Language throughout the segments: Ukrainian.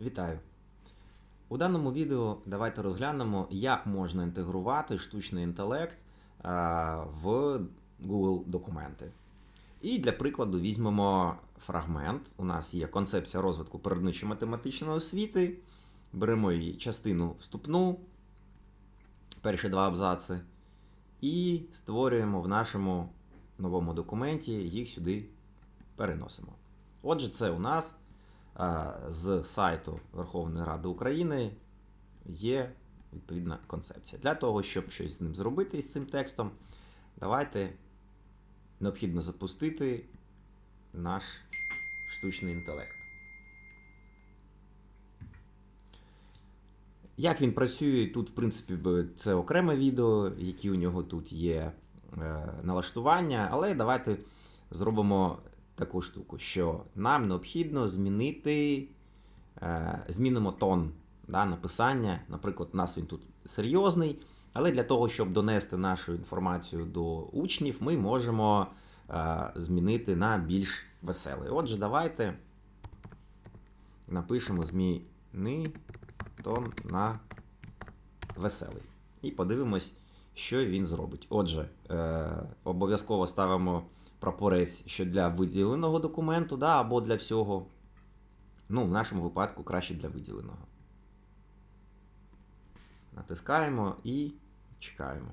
Вітаю! У даному відео давайте розглянемо, як можна інтегрувати штучний інтелект в Google документи. І для прикладу візьмемо фрагмент. У нас є концепція розвитку природничої математичної освіти. Беремо її частину вступну, перші два абзаци, і створюємо в нашому новому документі, їх сюди переносимо. Отже, це у нас з сайту Верховної Ради України є відповідна концепція. Для того, щоб щось з ним зробити з цим текстом, давайте необхідно запустити наш штучний інтелект. Як він працює, тут, в принципі, це окреме відео, які у нього тут є е, налаштування, але давайте зробимо таку штуку, що нам необхідно змінити, е, змінимо тон да, написання. Наприклад, у нас він тут серйозний, але для того, щоб донести нашу інформацію до учнів, ми можемо е, змінити на більш веселий. Отже, давайте напишемо зміни тон на веселий. І подивимось, що він зробить. Отже, е, обов'язково ставимо прапорець, що для виділеного документу, да, або для всього. Ну, в нашому випадку краще для виділеного. Натискаємо і чекаємо.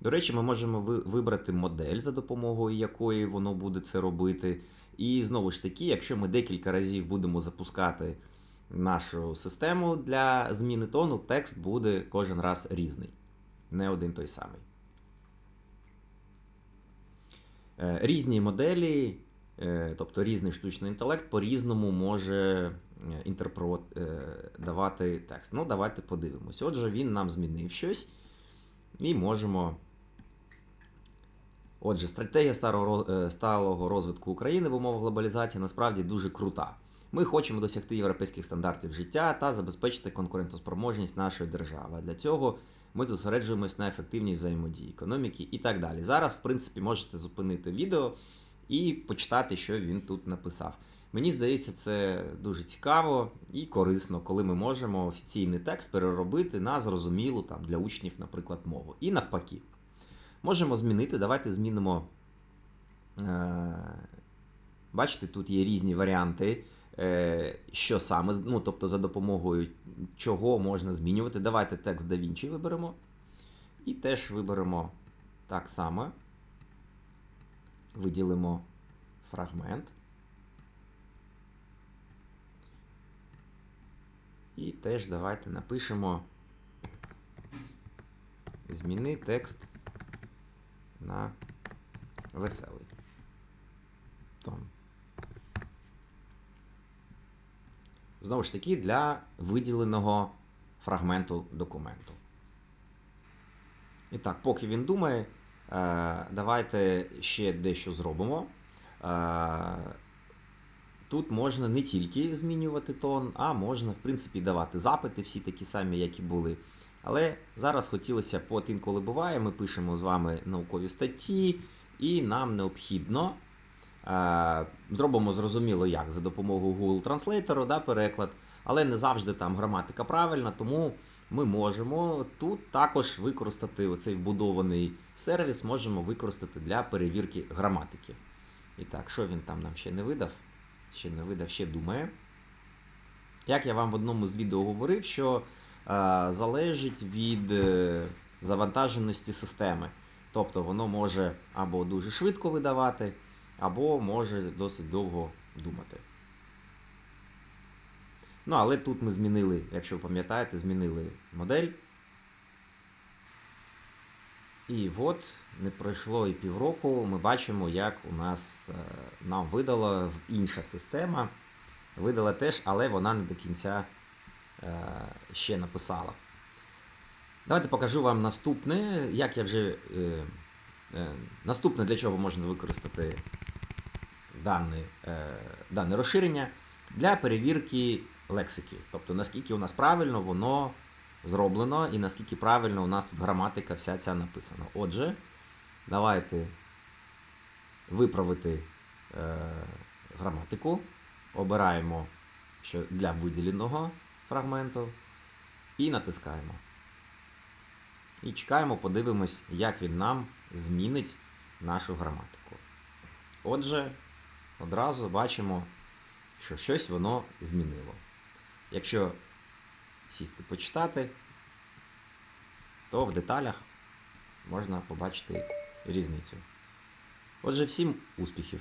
До речі, ми можемо вибрати модель, за допомогою якої воно буде це робити. І знову ж таки, якщо ми декілька разів будемо запускати нашу систему для зміни тону, текст буде кожен раз різний, не один той самий. Е, Різні моделі, е, тобто різний штучний інтелект, по-різному може е, інтерпро... текст. Ну, давайте подивимось. Отже, він нам змінив щось, і можемо. Отже, стратегія старого, сталого розвитку України в умовах глобалізації насправді дуже крута. Ми хочемо досягти європейських стандартів життя та забезпечити конкурентоспроможність нашої держави. Для цього ми зосереджуємось на ефективній взаємодії економіки і так далі. Зараз, в принципі, можете зупинити відео і почитати, що він тут написав. Мені здається, це дуже цікаво і корисно, коли ми можемо офіційний текст переробити на зрозумілу там, для учнів, наприклад, мову. І навпаки. Можемо змінити. Давайте змінимо. Е, бачите, тут є різні варіанти, що саме, ну, тобто за допомогою чого можна змінювати. Давайте текст DaVinci виберемо. І теж виберемо так само. Виділимо фрагмент. І теж давайте напишемо зміни текст на веселий тон. Знову ж таки, для виділеного фрагменту документу. І так, поки він думає, е, давайте ще дещо зробимо. Е, Тут можна не тільки змінювати тон, а можна, в принципі, давати запити, всі такі самі, як і були. Але зараз хотілося, б, от інколи буває, ми пишемо з вами наукові статті, і нам необхідно зробимо зрозуміло, як за допомогою Google Translator, да, переклад, але не завжди там граматика правильна, тому ми можемо тут також використати оцей вбудований сервіс, можемо використати для перевірки граматики. І так, що він там нам ще не видав? Ще не видав, ще думає. Як я вам в одному з відео говорив, що е, залежить від е, завантаженості системи. Тобто воно може або дуже швидко видавати, або може досить довго думати. Ну, але тут ми змінили, якщо ви пам'ятаєте, змінили модель. І от не пройшло і півроку, ми бачимо, як у нас е, нам видала інша система. Видала теж, але вона не до кінця е, ще написала. Давайте покажу вам наступне, як я вже. Е, наступне, для чого можна використати дане, дане розширення для перевірки лексики. Тобто, наскільки у нас правильно воно зроблено і наскільки правильно у нас тут граматика вся ця написана. Отже, давайте виправити е, граматику, обираємо що для виділеного фрагменту і натискаємо. І чекаємо, подивимось, як він нам змінить нашу граматику. Отже, одразу бачимо, що щось воно змінило. Якщо сісти почитати, то в деталях можна побачити різницю. Отже, всім успіхів!